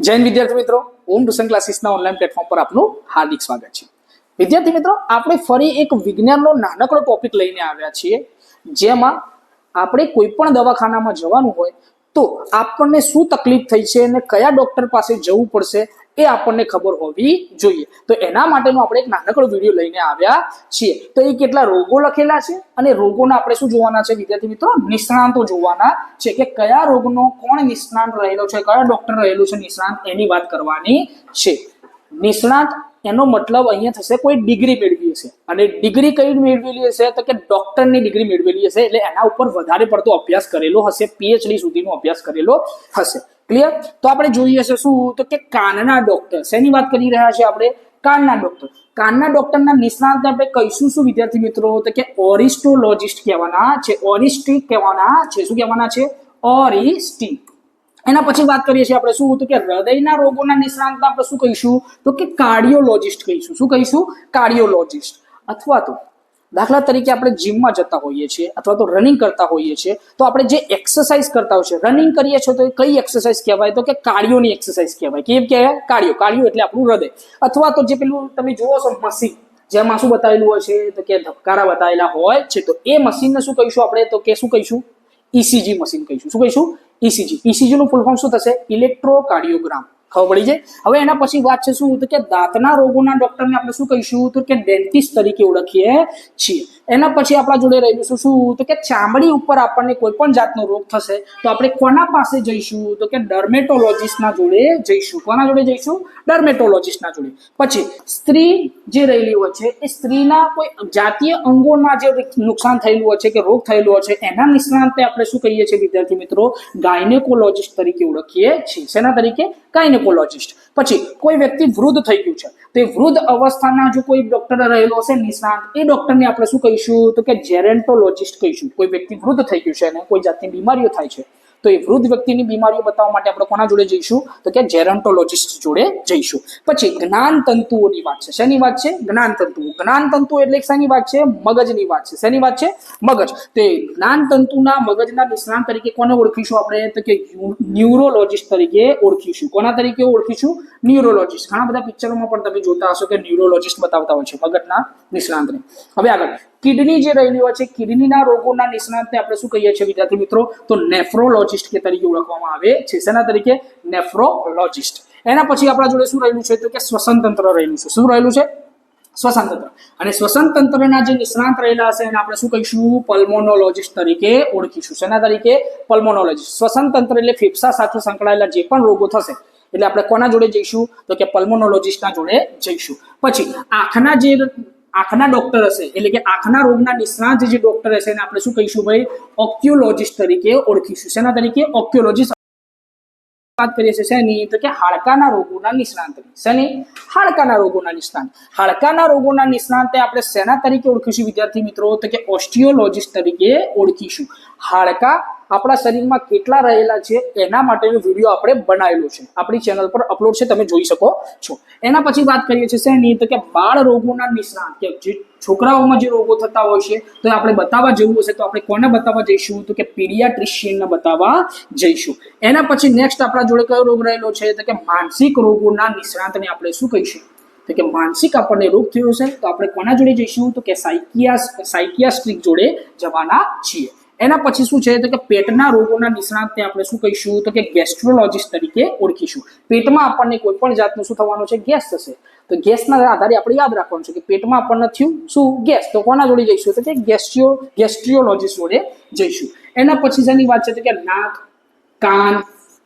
જૈન વિદ્યાર્થી મિત્રો. ઓમ ટ્યુશન ક્લાસીસના ઓનલાઈન પ્લેટફોર્મ પર આપનું હાર્દિક સ્વાગત છે. વિદ્યાર્થી મિત્રો, આપણે ફરી એક વિજ્ઞાનનો નાનકડો ટોપિક લઈને આવ્યા છીએ. જેમાં આપણે કોઈ પણ દવાખાનામાં જવાનું હોય તો આપણને શું તકલીફ થઈ છે અને કયા ડોક્ટર પાસે જવું પડશે એ આપણને ખબર હોવી જોઈએ. તો એના માટેનો આપણે એક નાનકડો વીડિયો લઈને આવ્યા છીએ. તો એ કેટલા રોગો લખેલા છે અને રોગોના આપણે શું જોવાના છે? વિદ્યાર્થી મિત્રો, નિષ્ણાંતો જોવાના છે કે કયા રોગનો કોણ નિષ્ણાંત રહેલો છે, કયા ડોક્ટર રહેલું છે નિષ્ણાંત એની વાત કરવાની છે. નિષ્ણાંત એનો મતલબ અહીંયા થશે કોઈ ડિગ્રી મેળવી હશે. અને ડિગ્રી કઈ મેળવેલી હશે? તો કે ડોક્ટરની ડિગ્રી મેળવેલી હશે, એટલે એના ઉપર વધારે પડતો અભ્યાસ કરેલો હશે પીએચડી સુધીનો અભ્યાસ કરેલો હશે. ક્લિયર તો આપણે જોઈએ છે શું? તો કે કાનના ડોક્ટર શેની વાત કરી રહ્યા છે આપણે? કાનના ડોક્ટર કાનના ડોક્ટરના નિષ્ણાંત આપણે કહીશું શું વિદ્યાર્થી મિત્રો? તો કે ઓરિસ્ટોલોજિસ્ટ કહેવાના છે. ઓરિસ્ટિક કહેવાના છે. શું કહેવાના છે? ઓરિસ્ટિક. એના પછી વાત કરીએ છીએ આપણે શું? તો કે હૃદયના રોગોના નિષ્ણાંત આપણે શું કહીશું? તો કે કાર્ડિયોલોજિસ્ટ કહીશું. શું કહીશું? કાર્ડિયોલોજિસ્ટ. અથવા તો દાખલા તરીકે આપણે જીમમાં જતા હોઈએ છીએ અથવા તો રનિંગ કરતા હોઈએ છીએ, તો આપણે જે એક્સરસાઇઝ કરતા હોય છે રનિંગ કરીએ છીએ તો એ કઈ એક્સરસાઇઝ કહેવાય? તો કે કાર્ડિયોની એક્સરસાઇઝ કહેવાય. કેમ કહેવાય કાર્ડિયો કાર્ડિયો એટલે આપણું હૃદય. અથવા તો જે પેલું તમે જુઓ છો મશીન જેમાં શું બતાવેલું હોય છે? તો કે ધબકારા બતાવેલા હોય છે. તો એ મશીનને શું કહીશું આપણે? તો કે શું કહીશું? ઇસીજી મશીન કહીશું. શું કહીશું? ઇસીજી ઇસીજીનું ફૂલ ફોર્મ શું થશે? ઇલેક્ટ્રોકાર્ડિયોગ્રામ ખબર પડી જાય? હવે એના પછી વાત છે શું? તો કે દાંતના રોગોના ડોક્ટરને આપણે શું કહીશું? તો કે ડેન્ટિસ્ટ તરીકે ઓળખીએ છીએ. એના પછી આપણા જોડે રહેલું શું? શું તો કે ચામડી ઉપર આપણને કોઈ પણ જાતનો રોગ થશે, તો આપણે કોના પાસે જઈશું? તો કે ડર્મેટોલોજીસ્ટના જોડે જઈશું. કોના જોડે જઈશું? ડર્મેટોલોજીસ્ટના જોડે. પછી, સ્ત્રી જે રહેલી હોય છે, એ સ્ત્રીના કોઈ જાતીય અંગોના જે નુકસાન થયેલું હોય છે કે રોગ થયેલો હોય છે, એના નિષ્ણાંતે આપણે શું કહીએ છીએ વિદ્યાર્થી મિત્રો? ગાયનેકોલોજીસ્ટ તરીકે ઓળખીએ છીએ. શેના તરીકે? ગાયનેકોલોજિસ્ટ પછી કોઈ વ્યક્તિ વૃદ્ધ થઈ ગયું છે, તો વૃદ્ધ અવસ્થાના જો કોઈ ડોક્ટર રહેલો હશે, નિષ્ણાંત, એ ડોક્ટરને આપણે શું કહીશું? તો કે જેરેન્ટોલોજિસ્ટ કહીશું. કોઈ વ્યક્તિ વૃદ્ધ થઈ ગયું છે અને કોઈ જાતની બીમારીઓ થાય છે. તો એ વૃદ્ધ વ્યક્તિની બીમારીઓ બતાવવા માટે આપણે કોના જોડે જઈશું? તો કે જેરન્ટોલોજિસ્ટ જોડે જઈશું. પછી જ્ઞાન તંતુઓની વાત છે. શેની વાત છે? જ્ઞાન તંતુઓ. જ્ઞાન તંતુ એટલે શેની વાત છે? મગજની વાત છે. શેની વાત છે? મગજ. તો જ્ઞાન તંતુના મગજના નિષ્ણાંત તરીકે કોને ઓળખીશું આપણે? તો કે ન્યુરોલોજિસ્ટ તરીકે ઓળખીશું. કોના તરીકે ઓળખીશું? ન્યુરોલોજિસ્ટ ઘણા બધા પિક્ચરોમાં પણ તમે જોતા હશો કે ન્યુરોલોજિસ્ટ બતાવતા હોય છે મગજના નિષ્ણાંતને. હવે આગળ. કિડની જે રહેલી હોય છે, કિડનીના રોગોના નિષ્ણાતને આપણે શું કહીએ છીએ વિદ્યાર્થી મિત્રો? તો નેફ્રોલોજિસ્ટ કે તરીકે ઓળખવામાં આવે છે. શેના તરીકે? નેફ્રોલોજિસ્ટ. એના પછી આપણા જોડે શું રહેલું છે? તો કે શ્વસન તંત્ર રહેલું છે. શું રહેલું છે? શ્વસન તંત્ર અને શ્વસન તંત્રના જે નિષ્ણાંત રહેલા હશે એને આપણે શું કહીશું? પલ્મોનોલોજિસ્ટ તરીકે ઓળખીશું. શેના તરીકે? પલ્મોનોલોજિસ્ટ. શ્વસન તંત્ર એટલે ફેફસા સાથે સંકળાયેલા જે પણ રોગો થશે, એટલે આપણે કોના જોડે જઈશું? તો કે પલ્મોનોલોજિસ્ટના જોડે જઈશું. પછી આંખના જે આંખના ડોક્ટર હશે. એટલે કે આંખના રોગના નિષ્ણાંત જે ડોક્ટર હશે એને આપણે શું કહીશું ભાઈ? ઓક્યુલોજિસ્ટ તરીકે ઓળખીશું. શેના તરીકે? ઓક્યુલોજિસ્ટ વાત કરીએ છીએ શેની, તો કે હાડકાના રોગોના નિષ્ણાંતની. શેની? હાડકાના રોગોના નિષ્ણાંત. હાડકાના રોગોના નિષ્ણાંતે આપણે શેના તરીકે ઓળખીશું વિદ્યાર્થી મિત્રો? તો કે ઓસ્ટિયોલોજિસ્ટ તરીકે ઓળખીશું. હાડકા આપણા શરીરમાં કેટલા રહેલા છે એના માટેનો વીડિયો આપણે બનાવેલો છે. આપણી ચેનલ પર અપલોડ છે, તમે જોઈ શકો છો. એના પછી વાત કરીએ છીએ શેની? તો કે બાળ રોગોના નિષ્ણાંત, કે છોકરાઓમાં જે રોગો થતા હોય છે, તો આપણે બતાવવા જવું હશે, તો આપણે કોને બતાવવા જઈશું? તો કે પીડિયાટ્રિશિયનને બતાવવા જઈશું. એના પછી નેક્સ્ટ આપણા જોડે કયો રોગ રહેલો છે? તો કે માનસિક રોગોના નિષ્ણાંતને આપણે શું કહીશું? તો કે માનસિક આપણને રોગ થયો છે તો આપણે કોના જોડે જઈશું? તો કે સાયકિયા સાયકિયાસ્ટ્રિક જોડે જવાના છીએ. એના પછી શું છે? તો કે પેટના રોગોના નિષ્ણાંતને આપણે શું કહીશું? તો કે ગેસ્ટ્રોલોજિસ્ટ તરીકે ઓળખીશું. પેટમાં આપણને કોઈ પણ જાતનું શું થવાનું છે? ગેસ થશે. તો ગેસના આધારે આપણે યાદ રાખવાનું છે કે પેટમાં આપણને થયું શું? ગેસ. તો કોના જોડે જઈશું? તો કે ગેસ્ટ્રિયો ગેસ્ટ્રિયોલોજિસ્ટ જોડે જઈશું. એના પછી જેની વાત છે? તો કે નાક, કાન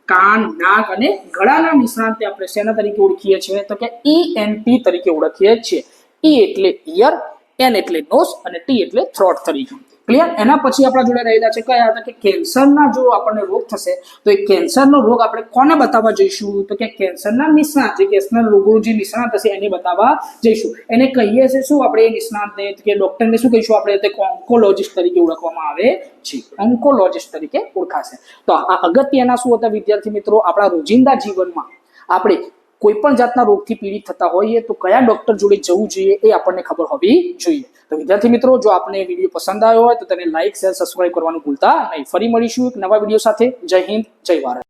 કાન, નાક અને ગળાના નિષ્ણાંતે આપણે શેના તરીકે ઓળખીએ છીએ? તો કે ઈએનટી તરીકે ઓળખીએ છીએ. ઈ એટલે ઇયર એન એટલે નોસ અને ટી એટલે થ્રોટ તરીકે. ક્લિયર એના પછી આપણા જોડે રહેલા છે કયા હતા? કે કેન્સરના જો આપણને રોગ થશે, તો એ કેન્સરનો રોગ આપણે કોને બતાવવા જઈશું? તો કે કેન્સરના નિષ્ણાત, જે કેન્સરના રોગો જે નિષ્ણાત હશે, એને બતાવવા જઈશું. એને કહીએ છે શું આપણે એ નિષ્ણાતને? કે ડૉક્ટરને શું કહીશું આપણે? તે ઓન્કોલોજિસ્ટ તરીકે ઓળખવામાં આવે છે. ઓન્કોલોજિસ્ટ તરીકે ઓળખાશે. તો આ અગત્યના શું હતા વિદ્યાર્થી મિત્રો? આપણા રોજિંદા જીવનમાં આપણે કોઈ પણ જાતના રોગથી પીડિત થતા હોઈએ તો કયા ડોક્ટર જોડે જવું જોઈએ એ આપણને ખબર હોવી જોઈએ. તો વિદ્યાર્થી મિત્રો, જો આપને વીડિયો પસંદ આવ્યો હોય તો તેને લાઇક શેર, સબસ્ક્રાઇબ કરવાનું ભૂલતા નહીં. ફરી મળીશું એક નવા વીડિયો સાથે. જય હિન્દ, જય ભારત.